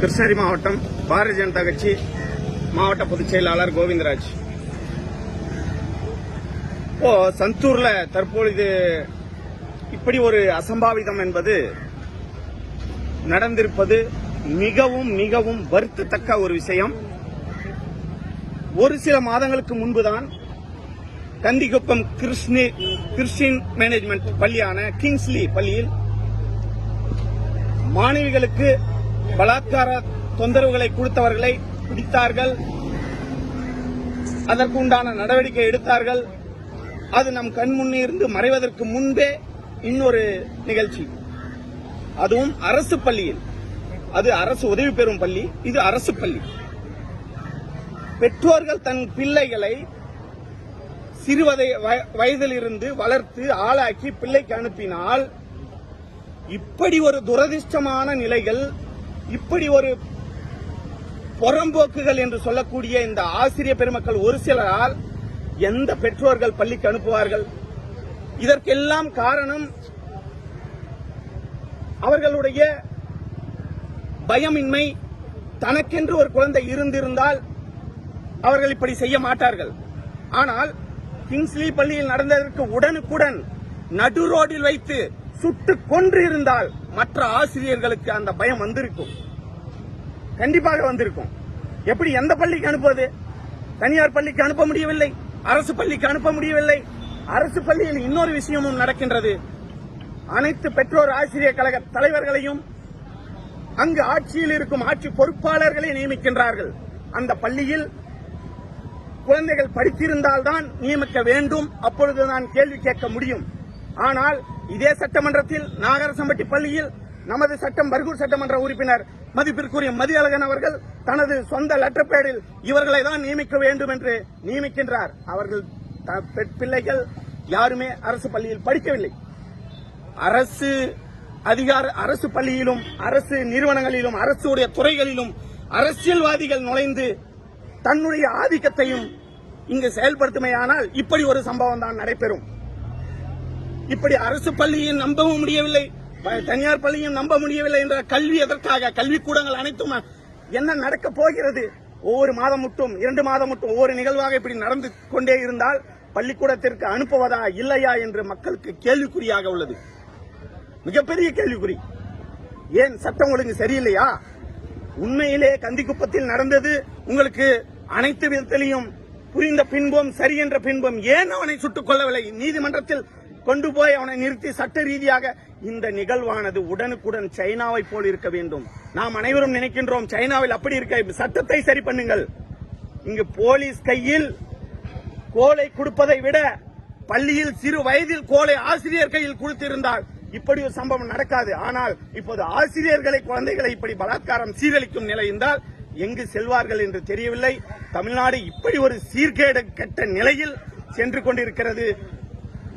கிருஷ்ணகிரி மாவட்டம் பாரதிய ஜனதா கட்சி மாவட்ட பொதுச் செயலாளர் கோவிந்தராஜ். இப்போ சந்தூர்ல தற்பொழுது இப்படி ஒரு அசம்பாவிதம் என்பது நடந்திருப்பது மிகவும் மிகவும் வருத்தத்தக்க ஒரு விஷயம். ஒரு சில மாதங்களுக்கு முன்புதான் கந்திக்குப்பம் கிருஷ்ணி கிறிஸ்டின் மேனேஜ்மெண்ட் பள்ளியான கிங்ஸ்லி பள்ளியில் மாணவிகளுக்கு பலாத்கார தொந்தரவுகளை கொடுத்தவர்களை பிடித்தார்கள். அதற்கு உண்டான நடவடிக்கை எடுத்தார்கள். அது நம் கண் முன்னே இருந்து மறைவதற்கு முன்பே இன்னொரு நிகழ்ச்சி. அதுவும் அரசு பள்ளியில். அது அரசு உதவி பெறும் பள்ளி இது அரசு பள்ளி. பெற்றோர்கள் தன் பிள்ளைகளை சிறுவதை வய- வயதிலிருந்து வளர்த்து ஆளாக்கி பிள்ளைக்கு அனுப்பினால் இப்படி ஒரு துரதிர்ஷ்டமான நிலைகள் இப்படி ஒரு புறம்போக்குகள் என்று சொல்லக்கூடிய இந்த ஆசிரியர் பெருமக்கள் ஒரு சிலரால் எந்த பெற்றோர்கள் பள்ளிக்கு அனுப்புவார்கள்? இதற்கெல்லாம் காரணம் அவர்களுடைய பயமின்மை தனக்கென்று ஒரு குழந்தை இருந்திருந்தால் அவர்கள் இப்படி செய்ய மாட்டார்கள். ஆனால் கிங்ஸ்லி பள்ளியில் நடந்ததற்கு உடனுக்குடன் நடு ரோடில் வைத்து சுட்டு கொன்று இருந்தால் மற்ற ஆசிரியர்களுக்கு அந்த பயம் வந்திருக்கும். கண்டிப்பாக வந்திருக்கும். எப்படி எந்த பள்ளிக்கு அனுப்புவது? தனியார் பள்ளிக்கு அனுப்ப முடியவில்லை. அரசு பள்ளிக்கு அனுப்ப முடியவில்லை. அரசு பள்ளியில் இன்னொரு விஷயமும் நடக்கின்றது. அனைத்து பெற்றோர் ஆசிரியர் கழக தலைவர்களையும் அங்கு ஆட்சியில் இருக்கும் ஆட்சி பொறுப்பாளர்களை நியமிக்கின்றார்கள். அந்த பள்ளியில் குழந்தைகள் படித்திருந்தால்தான் நியமிக்க வேண்டும். அப்பொழுதுதான் கேள்வி கேட்க முடியும். ஆனால் இதே சட்டமன்றத்தில் நாகரசம்பட்டி பள்ளியில் நமது சட்டம் பர்கூர் சட்டமன்ற உறுப்பினர் மதிப்பிற்குரிய மதியழகன் அவர்கள் தனது சொந்த லெட்டர் பேடில் இவர்களை தான் நியமிக்க வேண்டும் என்று நியமிக்கின்றார். அவர்கள் த- பிள்ளைகள் யாருமே அரசு பள்ளியில் படிக்கவில்லை. அரசு அதிகார அரசு பள்ளியிலும் அரசு நிறுவனங்களிலும் அரசுடைய துறைகளிலும் அரசியல்வாதிகள் நுழைந்து தன்னுடைய ஆதிக்கத்தையும் இங்கு செயல்படுத்துமையானால் இப்படி ஒரு சம்பவம் தான் நடைபெறும். இப்படி அரசு பள்ளியும் நம்பவும் முடியவில்லை. ப- தனியார் பள்ளியும் நம்ப முடியவில்லை என்ற கல்வி எதற்காக? கல்விக்கூடங்கள் அனைத்தும்? என்ன நடக்க போகிறது? ஒவ்வொரு மாதம் மட்டும் இரண்டு மாதம் மட்டும் ஒவ்வொரு நிகழ்வாக இப்படி நடந்து கொண்டே இருந்தால் பள்ளிக்கூடத்திற்கு அனுப்புவதா இல்லையா என்று மக்களுக்கு கேள்விக்குறியாக உள்ளது. மிகப்பெரிய கேள்விக்குறி. ஏன் சட்டம் ஒழுங்கு சரியில்லையா? உண்மையிலே கந்திக்குப்பத்தில் நடந்தது உங்களுக்கு அனைத்து விதத்திலையும் புரிந்த பின்பும் சரி என்ற பின்பும் ஏன் அவனை சுட்டுக் கொள்ளவில்லை? நீதிமன்றத்தில் கொண்டு போய் அவனை நிறுத்தி சட்ட ரீதியாக இந்த நிகழ்வானது உடனுக்குடன் சைனாவை போல் இருக்க வேண்டும். நாம் அனைவரும் நினைக்கின்றோம் சைனாவில் அப்படி இருக்க சட்டத்தை சரி பண்ணுங்கள். இங்கு போலீஸ் கையில் கோலை கொடுப்பதை விட பள்ளியில் சிறு வயதில் கோலை ஆசிரியர் கையில் கொடுத்திருந்தால் இப்படி ஒரு சம்பவம் நடக்காது. ஆனால் இப்போது ஆசிரியர்களை குழந்தைகளை இப்படி பலாத்காரம் சீரழிக்கும் நிலை இருந்தால் எங்கு செல்வார்கள் என்று தெரியவில்லை. தமிழ்நாடு இப்படி ஒரு சீர்கேடு கெட்ட நிலையில் சென்று கொண்டிருக்கிறது.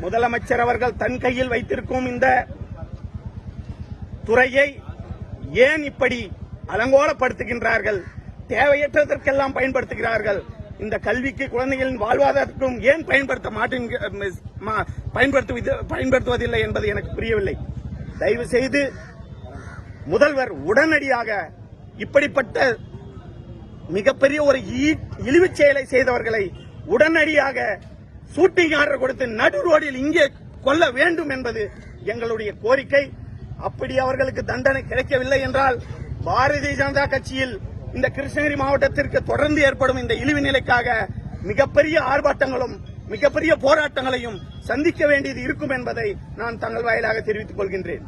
முதலமைச்சர் அவர்கள் தன் கையில் வைத்திருக்கும் இந்த துறையை ஏன் இப்படி அலங்கோலப்படுத்துகின்றார்கள்? தேவையற்றதற்கெல்லாம் பயன்படுத்துகிறார்கள். இந்த கல்விக்கு குழந்தைகளின் வாழ்வாதாரத்திற்கும் ஏன் பயன்படுத்த மாட்டேங்க பயன்படுத்துவதில்லை என்பது எனக்கு புரியவில்லை. தயவு செய்து முதல்வர் உடனடியாக இப்படிப்பட்ட மிகப்பெரிய ஒரு இழிவுச் செயலை செய்தவர்களை உடனடியாக ஷூட்டிங் ஆர்டர் கொடுத்து நடு ரோடில் இங்கே கொல்ல வேண்டும் என்பது எங்களுடைய கோரிக்கை. அப்படி அவர்களுக்கு தண்டனை கிடைக்கவில்லை என்றால் பாரதிய ஜனதா கட்சியில் இந்த கிருஷ்ணகிரி மாவட்டத்திற்கு தொடர்ந்து ஏற்படும் இந்த இழிவு நிலைக்காக மிகப்பெரிய ஆர்ப்பாட்டங்களும் மிகப்பெரிய போராட்டங்களையும் சந்திக்க வேண்டியது இருக்கும் என்பதை நான் தங்கள் வாயிலாக தெரிவித்துக் கொள்கின்றேன்.